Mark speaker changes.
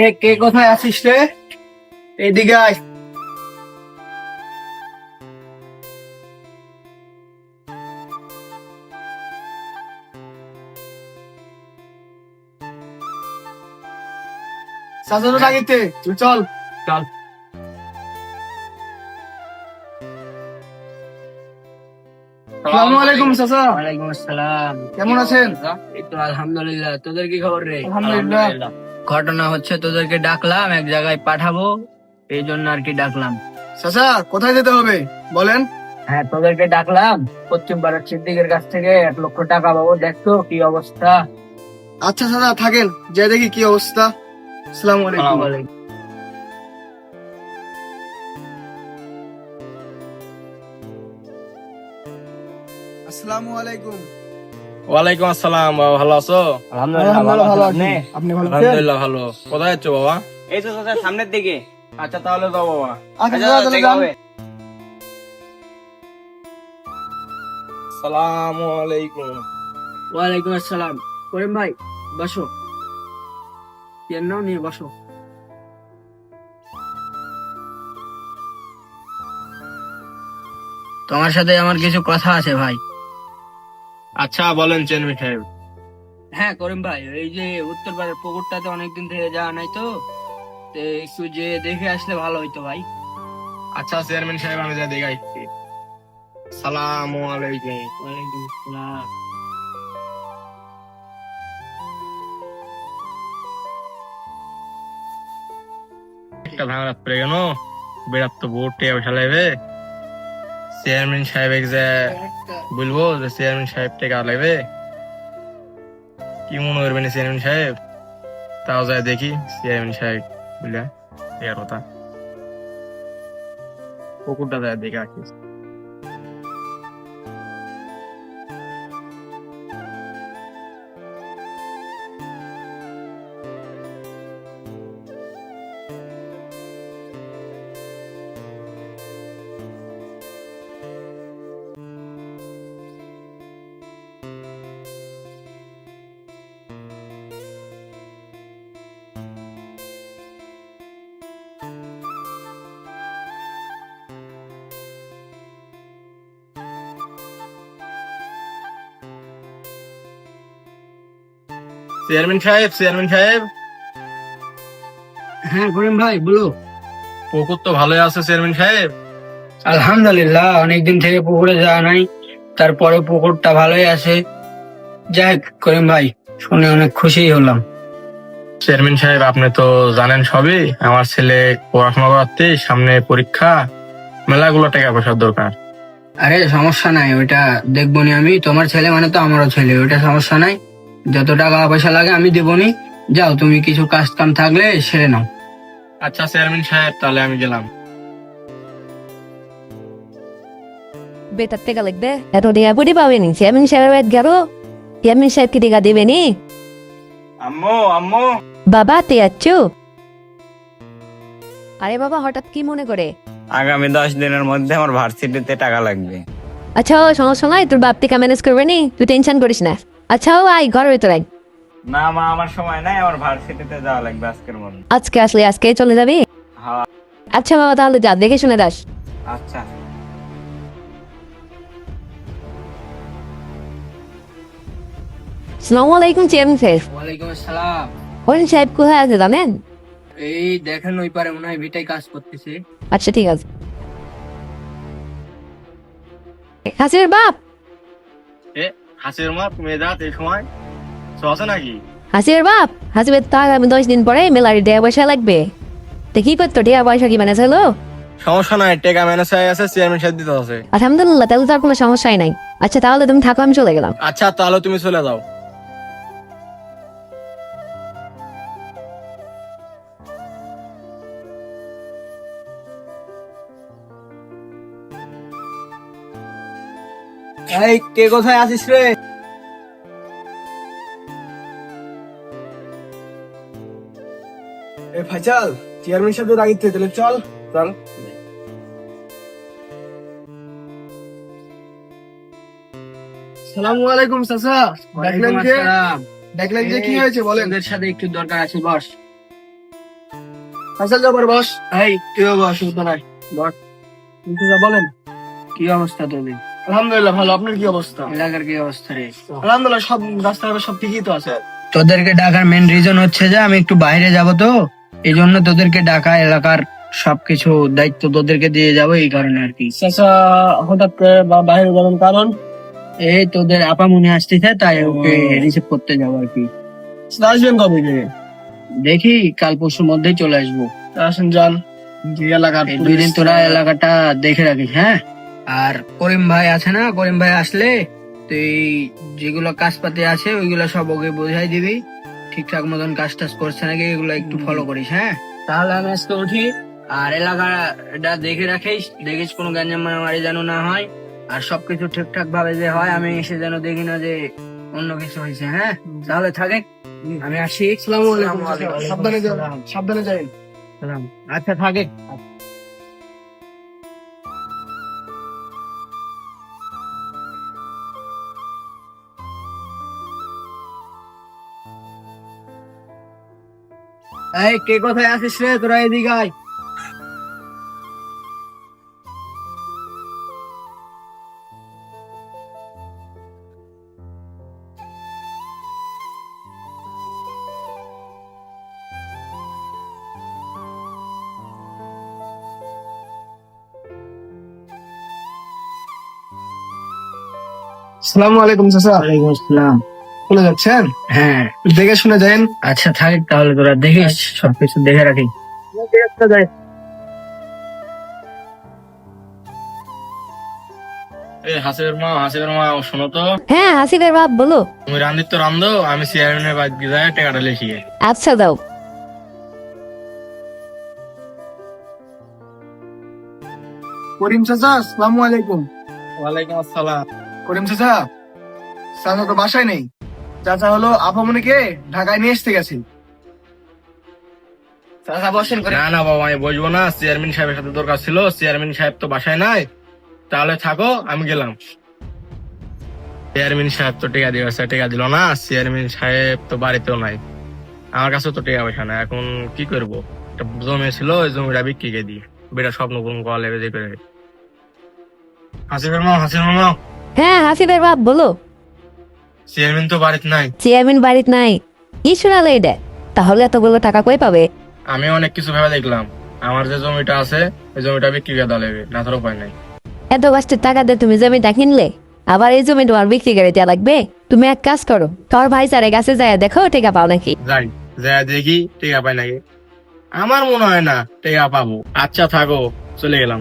Speaker 1: এ কে কোথায় আছিস রে? এদিকে আয়। সাজানো লাগিতে তুই চল। চল। আসসালামু আলাইকুম চাচা।
Speaker 2: ওয়ালাইকুম আসসালাম।
Speaker 1: কেমন আছেন?
Speaker 2: এই তো আলহামদুলিল্লাহ। তোদের কি খবর রে?
Speaker 1: আলহামদুলিল্লাহ।
Speaker 2: ঘটনা হচ্ছে তোদেরকে ডাকলাম এক জায়গায় পাঠাবো এই জন্য আর কি ডাকলাম।
Speaker 1: চাচা কোথায় যেতে হবে? বলেন।
Speaker 2: হ্যাঁ তোদেরকে ডাকলাম পশ্চিম ভারত সিদ্দিকের কাছ থেকে এক লক্ষ টাকা পাবো। দেখতো কি অবস্থা?
Speaker 1: আচ্ছা চাচা থাকেন যে দেখি কি অবস্থা। আসসালামু আলাইকুম। আসসালামু আলাইকুম।
Speaker 3: ওয়ালাইকুম আসসালাম বাবা ভালো আছো?
Speaker 1: আলহামদুলিল্লাহ ভালো আছি। আপনি ভালো
Speaker 3: আলহামদুলিল্লাহ ভালো। কোথায় যাচ্ছ বাবা?
Speaker 4: এই তো চাচা সামনের দিকে।
Speaker 3: আচ্ছা তাহলে যাও বাবা।
Speaker 1: আচ্ছা
Speaker 4: আচ্ছা,
Speaker 1: তাহলে
Speaker 4: দেখা
Speaker 1: যান।
Speaker 3: আলাইকুম।
Speaker 2: ওয়ালাইকুম আসসালাম। করিম ভাই বসো। কেন নিয়ে বসো? তোমার সাথে আমার কিছু কথা আছে ভাই।
Speaker 3: আচ্ছা বলেন চেনমি সাহেব।
Speaker 2: হ্যাঁ করিম ভাই এই যে উত্তর পাড়ার পুকুরটাতে অনেকদিন থেকে যাওয়া নাই তো একটু যে দেখে আসলে ভালো হইতো ভাই।
Speaker 3: আচ্ছা চেয়ারম্যান সাহেব আমি যা দেখাই। সালামু আলাইকুম।
Speaker 2: ওয়ালাইকুম আসসালাম।
Speaker 3: একটা ভাঙা পড়ে কেন বেড়াত তো বহুত টেয়া পয়সা লাগবে। চেয়ারম্যান সাহেব যে বলব যে চেয়ারম্যান সাহেব টাকা লাগবে। কি মনে করবেন চেয়ারম্যান সাহেব? তাও যায় দেখি, চেয়ারম্যান সাহেব বুঝলে এর কথা। পুকুরটা যায় দেখে আসিস চেয়ারম্যান সাহেব চেয়ারম্যান সাহেব।
Speaker 2: হ্যাঁ করিম ভাই বলো।
Speaker 3: পুকুর তো ভালোই আছে চেয়ারম্যান সাহেব।
Speaker 2: আলহামদুলিল্লাহ অনেকদিন থেকে পুকুরে যাওয়া নাই। তারপরে পুকুরটা ভালোই আছে। যাই হোক, করিম ভাই শুনে অনেক খুশি হলাম।
Speaker 3: চেয়ারম্যান সাহেব আপনি তো জানেন সবই। আমার ছেলে পড়াশোনা করতে সামনে পরীক্ষা। মেলাগুলো টাকা পয়সার দরকার।
Speaker 2: আরে সমস্যা নাই ওইটা দেখবনি আমি। তোমার ছেলে মানে তো আমারও ছেলে ওইটা সমস্যা নাই। যত টাকা পয়সা লাগে আমি দেবনি। যাও তুমি কিছু কাজ কাম থাকলে সেরে নাও।
Speaker 3: আচ্ছা চেয়ারম্যান সাহেব তাহলে আমি গেলাম।
Speaker 5: বেটার টেকা লাগবে? এত পুরি পাবেনি চেয়ারম্যান সাহেবের গেল? চেয়ারম্যান সাহেব কি টেকা দেবে নি?
Speaker 4: আম্মু আম্মু।
Speaker 5: বাবা তে আরে বাবা হঠাৎ কি মনে করে?
Speaker 4: আগামী দশ দিনের মধ্যে আমার ভার্সিটিতে টাকা লাগবে।
Speaker 5: আচ্ছা ও সমস্যা নাই তোর বাপ টেকা ম্যানেজ করবে নি? তুই টেনশন করিস না। আচ্ছা ও আই ঘরের ভিতরে আয়।
Speaker 4: না মা আমার সময় নাই আমার ভার্সিটিতে যাওয়া লাগবে আজকের মধ্যে।
Speaker 5: আজকে আসলে আজকে চলে যাবি?
Speaker 4: হ্যাঁ।
Speaker 5: আচ্ছা বাবা তাহলে যা দেখে শুনে দাস
Speaker 4: আচ্ছা।
Speaker 5: সালামু আলাইকুম চেয়ারম্যান সাহেব
Speaker 2: ওয়ালাইকুম আসসালাম।
Speaker 5: ওরেন সাহেব কোথায় আছে জানেন?
Speaker 2: এই দেখেন ওই পারে মনে হয় ভিটাই কাজ করতেছে।
Speaker 5: আচ্ছা ঠিক আছে। হাসির বাপ!
Speaker 3: হাসির মা তুমি এই সময় আছে নাকি?
Speaker 5: হাসির বাপ হাসিবের তো আগামী দশ দিন পরে মেলার দেয়া পয়সা লাগবে। তো কি করতো ডেয়া পয়সা কি মানে চাইলো
Speaker 3: সমস্যা নাই টেকা ম্যানেজ হয়ে আছে চেয়ারম্যান সাহেব দিতে আছে।
Speaker 5: আলহামদুলিল্লাহ তাহলে তো আর কোনো সমস্যাই নাই। আচ্ছা তাহলে তুমি থাকো আমি চলে গেলাম।
Speaker 3: আচ্ছা তাহলে তুমি চলে যাও।
Speaker 1: এই কে কোথায় আছিস রে? এ ফাইজাল চেয়ারম্যান সাহেব রাগিতে তাহলে চল। চল। সালামু আলাইকুম চাচা। দেখলেন যে দেখলেন যে কি? হয়েছে বলেন।
Speaker 2: তোদের সাথে একটু দরকার আছে বস।
Speaker 1: হাসাল যাবার বস।
Speaker 2: এই তুইও বস অসুবিধা নাই বস কিন্তু যা বলেন। কি অবস্থা তোদের?
Speaker 1: আলহামদুলিল্লাহ ভালো। আপনার কি অবস্থা?
Speaker 2: এলাকার কি অবস্থা রে?
Speaker 1: আলহামদুলিল্লাহ সব রাস্তাঘাট সব ঠিকই তো আছে।
Speaker 2: তোদেরকে ডাকার মেন রিজন হচ্ছে যে আমি একটু বাইরে যাব তো। এই জন্য তোদেরকে ডাকা এলাকার সবকিছু দায়িত্ব তোদেরকে দিয়ে যাব এই কারণে আর কি।
Speaker 1: হঠাৎ করে বাইরে যাবেন কারণ?
Speaker 2: এই তোদের আপামনি আসতেছে তাই ওকে রিসিভ করতে যাব আর কি।
Speaker 1: আসবেন কবে
Speaker 2: দেখি কাল পরশুর মধ্যেই চলে আসব।
Speaker 1: আসেন যান। যে এলাকার
Speaker 2: দুই দিন তোরা এলাকাটা দেখে রাখিস হ্যাঁ? আর করিম ভাই আছে না? করিম ভাই আসলে তুই যেগুলো কাজপাতি আছে ওইগুলো সব ওকে বোঝাই দিবি। ঠিকঠাক মতন কাজ টাজ করছে নাকি এগুলো একটু ফলো করিস হ্যাঁ? তাহলে আমি আজকে উঠি আর এলাকাটা দেখে রাখিস দেখিস কোনো গ্যাঞ্জাম মারামারি যেন না হয় আর সবকিছু ঠিকঠাক ভাবে যে হয় আমি এসে যেন দেখি না যে অন্য কিছু হয়েছে হ্যাঁ? তাহলে থাকে আমি আসি।
Speaker 1: সাবধানে যান সাবধানে যাই
Speaker 2: আচ্ছা থাকে। এই কে কোথায় আছিস রে? তোরা এদিকে আয়।
Speaker 1: আসসালামু আলাইকুম চাচা।
Speaker 2: ওয়ালাইকুম আসসালাম।
Speaker 1: চলে যাচ্ছেন?
Speaker 2: হ্যাঁ।
Speaker 1: দেখে শুনে যান।
Speaker 2: আচ্ছা থাক তাহলে তোরা দেখিস সবকিছু দেখে রাখি।
Speaker 3: এই হাসিবের মা হাসিবের মা শোনো তো।
Speaker 5: হ্যাঁ হাসিবের বাপ বলো।
Speaker 3: তুমি রান্দির তো রান্ধো আমি চেয়ারম্যানের বাদ গিয়ে টাকাটা লেখিয়ে।
Speaker 5: আচ্ছা দাও।
Speaker 1: করিম চাচা আসসালামু আলাইকুম।
Speaker 3: ওয়ালাইকুম আসসালাম।
Speaker 1: করিম চাচা চাচা তো বাসায় নেই। চাচা হলো আপামনিকে ঢাকায় নিয়ে আসতে গেছে চাচা বসেন করে।
Speaker 3: না না বাবা আমি বসবো না। চেয়ারম্যান সাহেবের সাথে দরকার ছিল। চেয়ারম্যান সাহেব তো বাসায় নাই। তাহলে থাকো আমি গেলাম। চেয়ারম্যান সাহেব তো টেকা দিয়েছে টেকা দিল না। চেয়ারম্যান সাহেব তো বাড়িতেও নাই। আমার কাছে তো টাকা পয়সা নাই। এখন কি করব? একটা জমি ছিল ওই জমিটা বিক্রি করে দিই। বেটা স্বপ্ন পূরণ করা লেগে যে করে। হাসিবের মা হাসিবের মা।
Speaker 5: হ্যাঁ হাসিবের বাপ বলো।
Speaker 3: চেয়ারম্যান তো বাড়িতে নাই।
Speaker 5: চেয়ারম্যান বাড়িতে নাই। কি শোনালে এটা? তাহলে এতগুলো টাকা কই পাবে?
Speaker 3: আমি অনেক কিছু ভেবে দেখলাম। আমার যে জমিটা আছে ওই জমিটা বিক্রি করে না তার উপায় নাই।
Speaker 5: এত কষ্টের টাকা দিয়ে তুমি জমিটা কিনলে? আবার এই জমি তোমার বিক্রি করে দেওয়া লাগবে? তুমি এক কাজ করো তোর ভাই স্যারের কাছে যায় দেখো টাকা পাও নাকি?
Speaker 3: যাই যা দেখি টেকা পাই নাকি। আমার মনে হয় না টেকা পাবো। আচ্ছা থাকো চলে গেলাম।